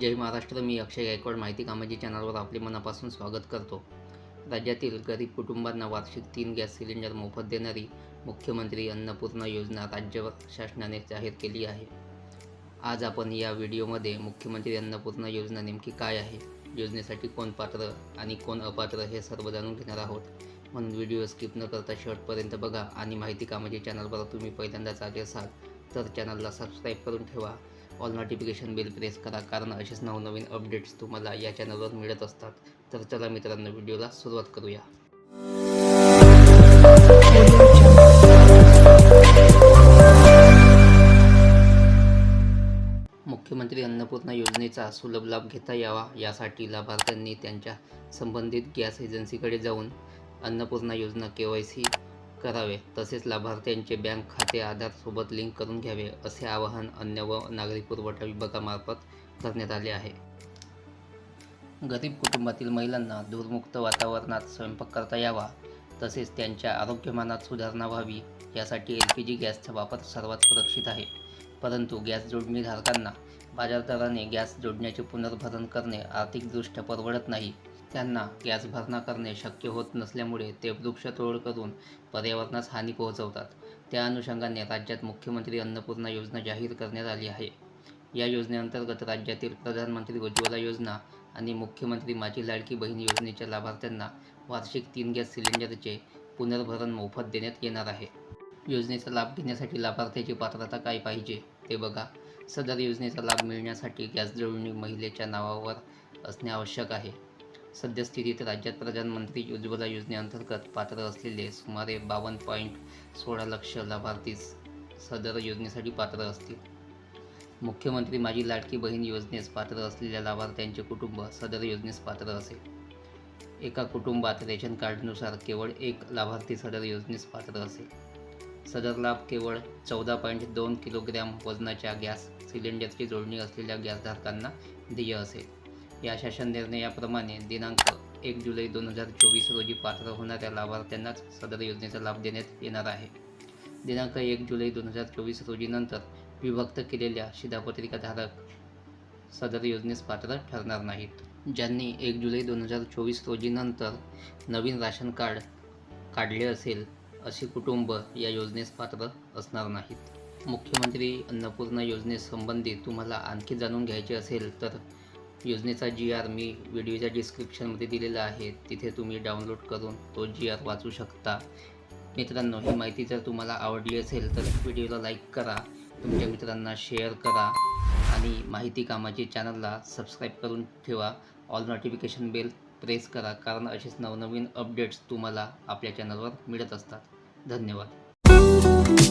जय महाराष्ट्र मी अक्षय गायकवाड माहिती कामाजी चॅनलवर आपले मनापासून स्वागत करतो. राज्यातील गरीब कुटुंबांना वार्षिक तीन गॅस सिलेंडर मोफत देणारी मुख्यमंत्री अन्नपूर्णा योजना राज्य शासनाने जाहीर केली आहे. आज आपण या व्हिडिओमध्ये मुख्यमंत्री अन्नपूर्णा योजना नेमकी काय आहे योजनेसाठी कोण पात्र आणि कोण अपात्र हे सर्व जाणून घेणार आहोत. म्हणून व्हिडिओ स्किप न करता शेवटपर्यंत बघा आणि माहिती कामाची चॅनलवर तुम्ही पहिल्यांदाच आले असाल तर चॅनलला सबस्क्राईब करून ठेवा ऑल नोटिफिकेशन बिल प्रेस करा कारण असेच नवनवीन अपडेट्स तुम्हाला या चॅनलवर मिळत असतात. तर चला मित्रांनो व्हिडिओला सुरुवात करूया. मुख्यमंत्री अन्नपूर्णा योजनेचा सुलभ लाभ घेता यावा यासाठी लाभार्थ्यांनी त्यांच्या संबंधित गॅस एजन्सीकडे जाऊन अन्नपूर्णा योजना के वाय सी करावे. तसेच लाभार्थ्यांचे बँक खाते आधारसोबत लिंक करून घ्यावे असे आवाहन अन्न व नागरी पुरवठा विभागामार्फत करण्यात आले आहे. गरीब कुटुंबातील महिलांना दूरमुक्त वातावरणात स्वयंपाक करता यावा तसेच त्यांच्या आरोग्यमानात सुधारणा व्हावी यासाठी एल पी जी गॅसचा वापर सर्वात सुरक्षित आहे. परंतु गॅस जोडणीधारकांना बाजारदाराने बाजारदराने गॅस जोडण्याचे पुनर्भरण करणे आर्थिकदृष्ट्या परवडत नाही. त्यांना गॅस भरणा करणे शक्य होत नसल्यामुळे ते वृक्षतोड करून पर्यावरणास हानी पोहोचवतात. त्या अनुषंगाने राज्यात मुख्यमंत्री अन्नपूर्णा योजना जाहीर करण्यात आली आहे. या योजनेअंतर्गत राज्यातील प्रधानमंत्री उज्ज्वला योजना आणि मुख्यमंत्री माझी लाडकी बहीण योजनेच्या लाभार्थ्यांना वार्षिक तीन गॅस सिलेंडरचे पुनर्भरण मोफत देण्यात येणार आहे. योजनेचा लाभ घेण्यासाठी लाभार्थ्याची पात्रता काय पाहिजे ते बघा. सदर योजनेचा लाभ मिळण्यासाठी गॅस जोडणी महिलेच्या नावावर असणे आवश्यक आहे. सद्यस्थितीत राज्यात प्रधानमंत्री उज्ज्वला योजनेअंतर्गत पात्र असलेले सुमारे बावन्न पॉईंट सोळा लक्ष लाभार्थी सदर योजनेसाठी पात्र असतील. मुख्यमंत्री माझी लाडकी बहीण योजनेस पात्र असलेल्या लाभार्थ्यांचे कुटुंब सदर योजनेस पात्र असेल. एका कुटुंबात रेशन कार्डनुसार केवळ एक लाभार्थी सदर योजनेस पात्र असेल. सदर लाभ केवळ चौदा पॉईंट दोन किलोग्रॅम वजनाच्या गॅस सिलेंडरची जोडणी असलेल्या गॅसधारकांना देय असेल. या शासन निर्णयाप्रमाणे दिनांक एक जुलै दोन हजार चोवीस रोजी पात्र होणाऱ्या लाभार्थ्यांनाच सदर योजनेचा लाभ देण्यात येणार आहे. दिनांक एक जुलै दोन हजार चोवीस रोजीनंतर विभक्त केलेल्या शिधापत्रिकाधारक सदर योजनेस पात्र ठरणार नाहीत. ज्यांनी एक जुलै दोन हजार चोवीस रोजीनंतर नवीन राशन कार्ड काढले असेल असे कुटुंब या योजनेस पात्र असणार नाहीत. मुख्यमंत्री अन्नपूर्णा योजनेसंबंधी तुम्हाला आणखी जाणून घ्यायचे असेल तर योजनेचा जी आर मी व्हिडिओच्या डिस्क्रिप्शनमध्ये दिलेला आहे. तिथे तुम्ही डाउनलोड करून तो जी आर वाचू शकता. मित्रांनो ही माहिती जर तुम्हाला आवडली असेल तर व्हिडिओला लाईक करा तुमच्या मित्रांना शेअर करा आणि माहिती कामाची चॅनलला सबस्क्राईब करून ठेवा. ऑल नोटिफिकेशन बेल प्रेस करा कारण असेच नवनवीन अपडेट्स तुम्हाला आपल्या चॅनलवर मिळत असतात. धन्यवाद.